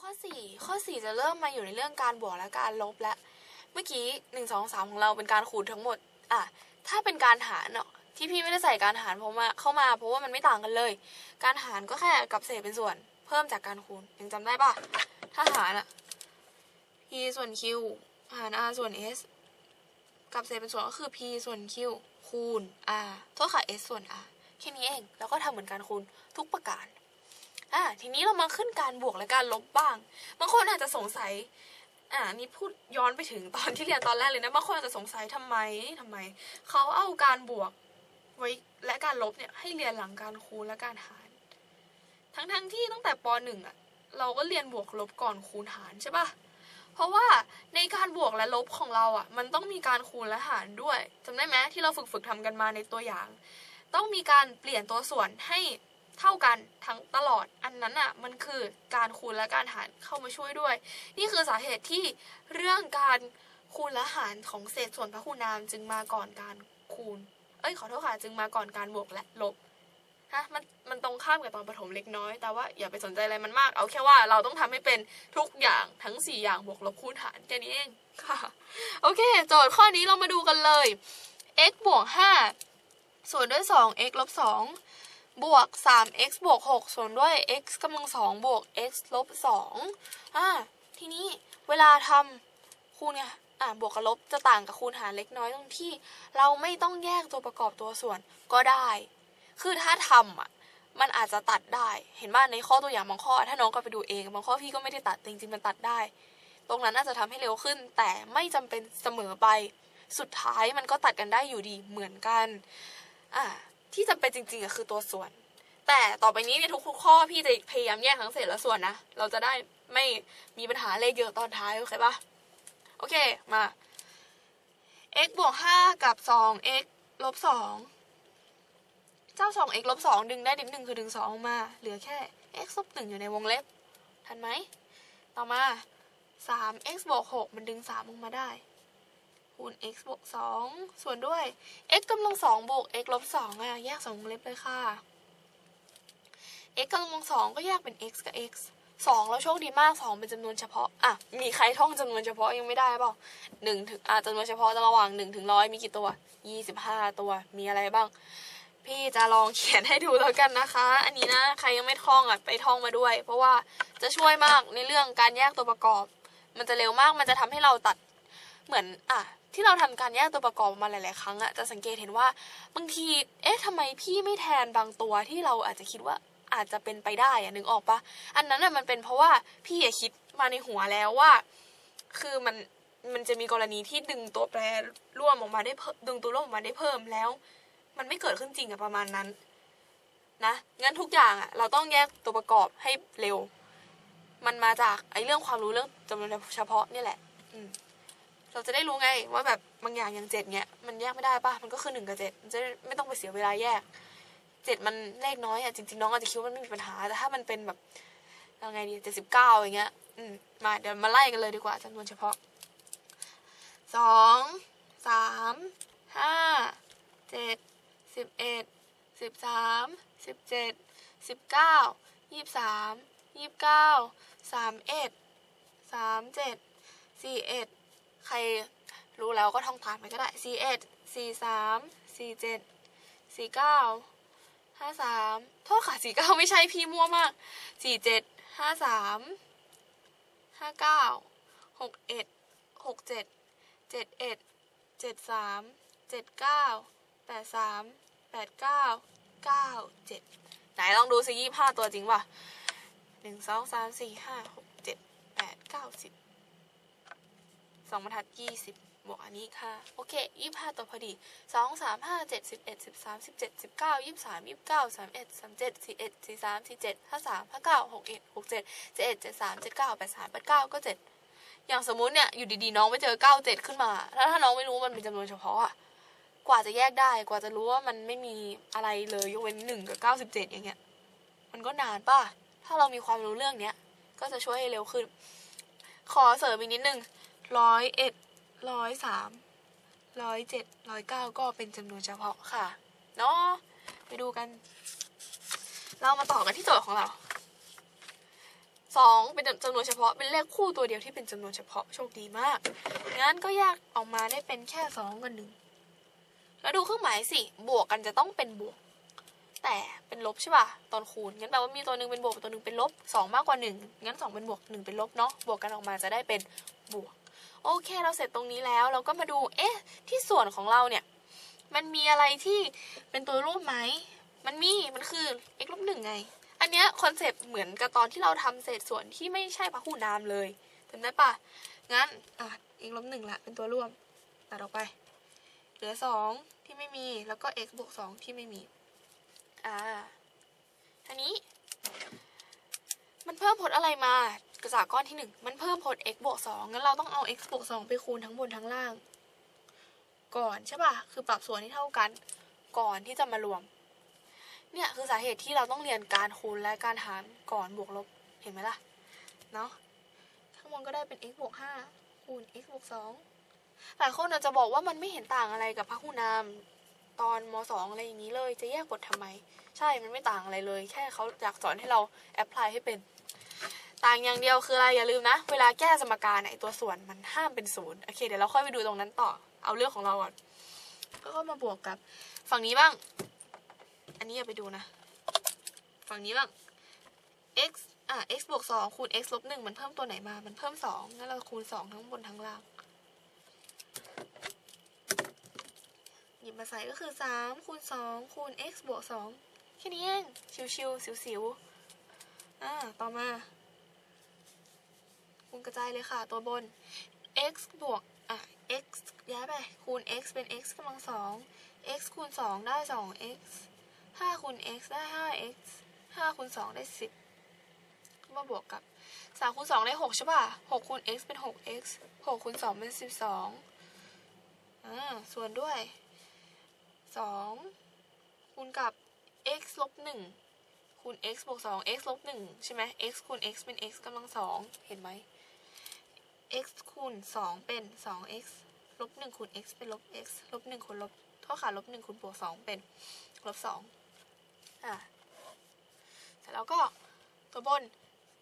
ข้อสี่ข้อสี่จะเริ่มมาอยู่ในเรื่องการบวกและการลบแล้วเมื่อกี้หนึ่งสองสามของเราเป็นการคูณทั้งหมด อะ ถ้าเป็นการหารเนาะที่พี่ไม่ได้ใส่การหารเพราะมาเข้ามาเพราะว่ามันไม่ต่างกันเลย การหารก็แค่กับเศษเป็นส่วน เพิ่มจากการคูณยังจำได้ปะถ้าหารอะ p ส่วน q หาร r ส่วน s กับเศษเป็นส่วนก็คือ p ส่วน q คูณ r โทษค่ะ s ส่วน r แค่นี้เอง แล้วก็ทำเหมือนการคูณทุกประการ อ่าทีนี้เรามาขึ้นการบวกและการลบบ้าง บางคนอาจจะสงสัย อ่านี่พูดย้อนไปถึงตอนที่เรียนตอนแรกเลยนะบางคนอาจจะสงสัยทำไมทำไมเขาเอาการบวกไว้และการลบเนี่ยให้เรียนหลังการคูณและการหาร ทั้งๆที่ตั้งแต่ปหนึ่งอะเราก็เรียนบวกลบก่อนคูณหารใช่ปะเพราะว่าในการบวกและลบของเราอะ มันต้องมีการคูณและหารด้วยจำได้ไหมที่เราฝึกฝึกๆทำกันมาในตัวอย่าง ต้องมีการเปลี่ยนตัวส่วนให้ เท่ากันทั้งตลอดอันนั้นอะมันคือการคูณและการหารเข้ามาช่วยด้วย นี่คือสาเหตุที่เรื่องการคูณและหารของเศษส่วนพหุนามจึงมาก่อนการคูณ เอ้ยขอโทษค่ะจึงมาก่อนการบวกและลบฮะมันมันตรงข้ามกับตอนประถมเล็กน้อย แต่ว่าอย่าไปสนใจอะไรมันมาก เอาแค่ว่าเราต้องทำให้เป็นทุกอย่างทั้ง 4 อย่างบวกลบคูณหารแค่นี้เองค่ะ โอเค โจทย์ข้อนี้เรามาดูกันเลย x บวก5ส่วนด้วย 2x ลบ2 บวก 3x บวก 6 ส่วนด้วย x กำลัง2บวก x ลบ2อ่าทีนี้เวลาทำคูณไงอ่าบวกกับลบจะต่างกับคูณหารเล็กน้อยตรงที่ เราไม่ต้องแยกตัวประกอบตัวส่วนก็ได้ คือถ้าทำอะมันอาจจะตัดได้ เห็นว่าในข้อตัวอย่างบางข้อ ถ้าน้องก็ไปดูเอง บางข้อพี่ก็ไม่ได้ตัด จริงๆ มันตัดได้ ตรงนั้นน่าจะทำให้เร็วขึ้น แต่ไม่จำเป็นเสมอไป สุดท้ายมันก็ตัดกันได้อยู่ดีเหมือนกัน อ่า ที่จำเป็นจริงๆอะคือตัวส่วน แต่ต่อไปนี้เนี่ยทุกๆข้อพี่จะพยายามแยกทั้งเศษและส่วนนะ เราจะได้ไม่มีปัญหาเลขเยอะตอนท้ายโอเคปะโอเคมา x บวก5กับ 2x ลบ2เจ้า 2x ลบ2ดึงได้นิดหนึ่งคือดึง2ออกมา เหลือแค่ x ลบ1อยู่ในวงเล็บ ทันไหม ต่อมา 3x บวก6มันดึง3ออกมาได้ คูณ x บวก2ส่วนด้วย x กำลัง2บวก x ลบ2อะแยก2วงเล็บเลยค่ะ x กำลังสองก็แยกเป็น x กับ x สองแล้วโชคดีมากสองเป็นจำนวนเฉพาะ อะ มีใครท่องจำนวนเฉพาะยังไม่ได้เปล่าหนึ่งถึงอะจำนวนเฉพาะจะระหว่างหนึ่งถึงร้อยมีกี่ตัวยี่สิบห้าตัว มีอะไรบ้าง พี่จะลองเขียนให้ดูแล้วกันนะคะ อันนี้นะใครยังไม่ท่องอะไปท่องมาด้วย เพราะว่าจะช่วยมากในเรื่องการแยกตัวประกอบ มันจะเร็วมากมันจะทำให้เราตัดเหมือนอะ ที่เราทำการแยกตัวประกอบมาหลาย ๆ ครั้งอะจะสังเกตเห็นว่าบางที เอ๊ะทำไมพี่ไม่แทนบางตัวที่เราอาจจะคิดว่าอาจจะเป็นไปได้อะนึกออกปะอันนั้นอะมันเป็นเพราะว่าพี่อะคิดมาในหัวแล้วว่า คือมันมันจะมีกรณีที่ดึงตัวแปรร่วมออกมาได้เพิ่มดึงตัวร่วมออกมาได้เพิ่มแล้ว มันไม่เกิดขึ้นจริงอะประมาณนั้น นะงั้นทุกอย่างอะเราต้องแยกตัวประกอบให้เร็ว มันมาจากไอ้เรื่องความรู้เรื่องจำนวนเฉพาะนี่แหละ อืม เราจะได้รู้ไงว่าแบบบางอย่างอย่างเจ็ดเนี้ยมันแยกไม่ได้ปะมันก็คือหนึ่งกับเจ็ดมันจะไม่ต้องไปเสียเวลาแยกเจ็ดมันเลขน้อยอะจริงๆน้องอาจจะคิดว่ามันไม่มีปัญหาแต่ถ้ามันเป็นแบบยังไงดีเจ็ดสิบเก้าอย่างเงี้ย อืมมาเดี๋ยวมาไล่กันเลยดีกว่าจำนวนเฉพาะสองสามห้าเจ็ดสิบเอ็ดสิบสามสิบเจ็ดสิบเก้ายี่สามยี่เก้าสามเอ็ดสามเจ็ดสี่เอ็ด ใครรู้แล้วก็ท่องตามไปก็ได้สี่เอ็ดสี่สามสี่เจ็ดสี่เก้าห้าสามโทษค่ะสี่เก้าไม่ใช่พี่มั่วมากสี่เจ็ดห้าสามห้าเก้าหกเอ็ดหกเจ็ดเจ็ดเอ็ดเจ็ดสามเจ็ดเก้าแปดสามแปดเก้าเก้าเจ็ดไหนลองดูสิยี่ห้าตัวจริงป่ะหนึ่งสองสามสี่ห้าหกเจ็ดแปดเก้าสิบ สองบรรทัดยี่สิบบวกอันนี้ค่ะ โอเคยี่ห้าตัวพอดีสองสามห้าเจ็ดสิบเอ็ดสิบสามสิบเจ็ดสิบเก้ายี่สามยี่เก้าสามเอ็ดสามเจ็ดสี่เอ็ดสี่สามสี่เจ็ดห้าสามห้าเก้าหกเอ็ดหกเจ็ดเจ็ดเอ็ดเจ็ดสามเจ็ดเก้าแปดสามแปดเก้าก็เจ็ดอย่างสมมุติเนี่ยอยู่ดีๆน้องไปเจอเก้าเจ็ดขึ้นมาถ้าถ้าน้องไม่รู้มันเป็นจำนวนเฉพาะอะกว่าจะแยกได้กว่าจะรู้ว่ามันไม่มีอะไรเลยยกเว้นหนึ่งกับเก้าสิบเจ็ดอย่างเงี้ย มันก็นานป่ะถ้าเรามีความรู้เรื่องเนี้ยก็จะช่วยให้เร็วขึ้น ขอเสริมอีกนิดนึง ร้อยเอ็ดร้อยสามร้อยเจ็ดร้อยเก้าก็เป็นจำนวนเฉพาะค่ะ เนาะไปดูกัน เรามาต่อกันที่โจทย์ของเราสองเป็นจำนวนเฉพาะเป็นเลขคู่ตัวเดียวที่เป็นจำนวนเฉพาะโชคดีมากงั้นก็แยกออกมาได้เป็นแค่สองกับหนึ่งแล้วดูเครื่องหมายสิบวกกันจะต้องเป็นบวก แต่เป็นลบใช่ป่ะตอนคูณงั้นแปลว่ามีตัวหนึ่งเป็นบวกตัวหนึ่งเป็นลบสองมากกว่าหนึ่งงั้นสองเป็นบวกหนึ่งเป็นลบเนาะบวกกันออกมาจะได้เป็นบวก โอเคเราเสร็จตรงนี้แล้ว เราก็มาดูเอ๊ะที่ส่วนของเราเนี่ย มันมีอะไรที่เป็นตัวรูปไหม มันมีมันคือ x ลบหนึ่งไง อันเนี้ยคอนเซปต์เหมือนกับตอนที่เราทำเศษส่วนที่ไม่ใช่พหูนามเลยจำได้ปะงั้นอะ x ลบหนึ่งละเป็นตัวร่วมตัดออกไป เหลือสองที่ไม่มีแล้วก็ x บวกสองที่ไม่มีอ่าทีนี้ มันเพิ่มผลอะไรมา จากก้อนที่หนึ่งมันเพิ่มผล x บวกสองงั้นเราต้องเอา x บวกสองไปคูณทั้งบนทั้งล่าง ก่อนใช่ป่ะ คือปรับส่วนให้เท่ากัน ก่อนที่จะมารวม เนี่ยคือสาเหตุที่เราต้องเรียนการคูณและการหารก่อนบวกลบ เห็นไหมล่ะ เนาะข้างบนก็ได้เป็น x บวกห้าคูณ x บวกสองหลายคนอาจจะบอกว่ามันไม่เห็นต่างอะไรกับพหูนามตอนมสองอะไรอย่างนี้เลย จะแยกบททำไม ใช่ มันไม่ต่างอะไรเลย แค่เขาอยากสอนให้เราแอพพลายให้เป็น ต่างอย่างเดียวคืออะไรอย่าลืมนะ เวลาแก้สมการไหนตัวส่วนมันห้ามเป็นศูนย์โอเคเดี๋ยวเราค่อยไปดูตรงนั้นต่อเอาเรื่องของเราก่อนก็มาบวกกับ ฝั่งนี้บ้าง อันนี้อย่าไปดูนะ ฝั่งนี้บ้าง x อะ x บวกสองคูณ x ลบหนึ่งมันเพิ่มตัวไหนมา มันเพิ่มสองงั้นเราคูณสองทั้งบนทั้งล่าง หยิบมาใส่ก็คือสามคูณสองคูณ x บวกสองแค่นี้เอง ชิวๆสิวๆอ่าต่อมา คูณกระจายเลยค่ะ ตัวบน x บวกอะ x ย้ายไป คูณ x เป็น x กำลังสอง x คูณสองได้สอง x ห้าคูณ x ได้ห้า x ห้าคูณสองได้สิบมาบวกกับสามคูณสองได้หกใช่ป่ะหกคูณ x เป็นหก x หกคูณสองเป็นสิบสองอ่าส่วนด้วยสองคูณกับ x ลบหนึ่ง คูณ x บวกสอง x ลบหนึ่งใช่ไหม x คูณ x เป็น x กำลังสองเห็นไหม x คูณสองเป็นสอง x ลบหนึ่งคูณ x เป็นลบ x ลบหนึ่งคูณลบเท่ากับลบหนึ่งคูณบวกสองเป็นลบสองอะเสร็จแล้วก็ตัวบน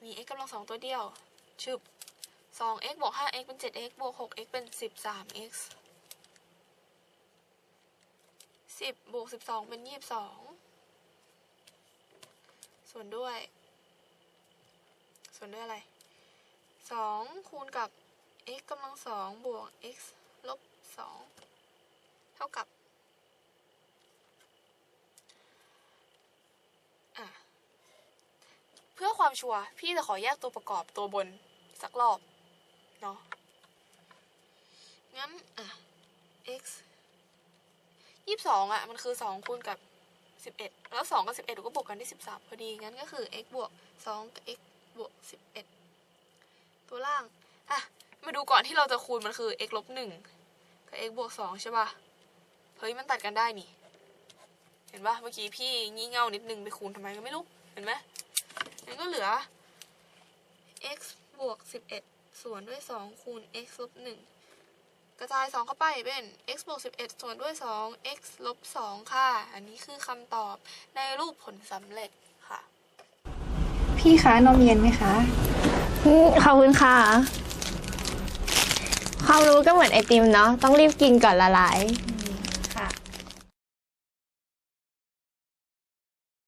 มี x กำลังสองตัวเดียวชึบสอง x บวกห้า x เป็นเจ็ด x บวกหก x เป็นสิบสาม x สิบบวกสิบสองเป็นยี่ ส่วนด้วย ส่วนด้วยอะไรสองคูณกับ x กำลังสองบวก x ลบสองเท่ากับ เพื่อความชัวร์พี่จะขอแยกตัวประกอบตัวบนสักรอบ เนาะงั้น อะ x ยี่สิบสองอะ มันคือสองคูณกับ สิบเอ็ดแล้วสองกับสิบเอ็ดก็บวกกันได้สิบสามพอดี งั้นก็คือ x บวกสองกับ x บวกสิบเอ็ดตัวล่าง อะ มาดูก่อนที่เราจะคูณมันคือ x ลบหนึ่งกับ x บวกสองใช่ป่ะ เฮ้ย มันตัดกันได้นี่ เห็นป่ะ เมื่อกี้พี่งี่เง่านิดนึงไปคูณทำไมก็ไม่รู้ เห็นไหมงั้นก็เหลือ x บวกสิบเอ็ดส่วนด้วยสองคูณ x ลบหนึ่ง กระจายสองเข้าไปเป็น x บวกสิบเอ็ดส่วนด้วยสอง x ลบสองค่ะ อันนี้คือคำตอบในรูปผลสำเร็จค่ะ พี่คะนมเย็นไหมคะอืมขอบคุณค่ะ ความรู้ก็เหมือนไอติมเนาะต้องรีบกินก่อนละลายอื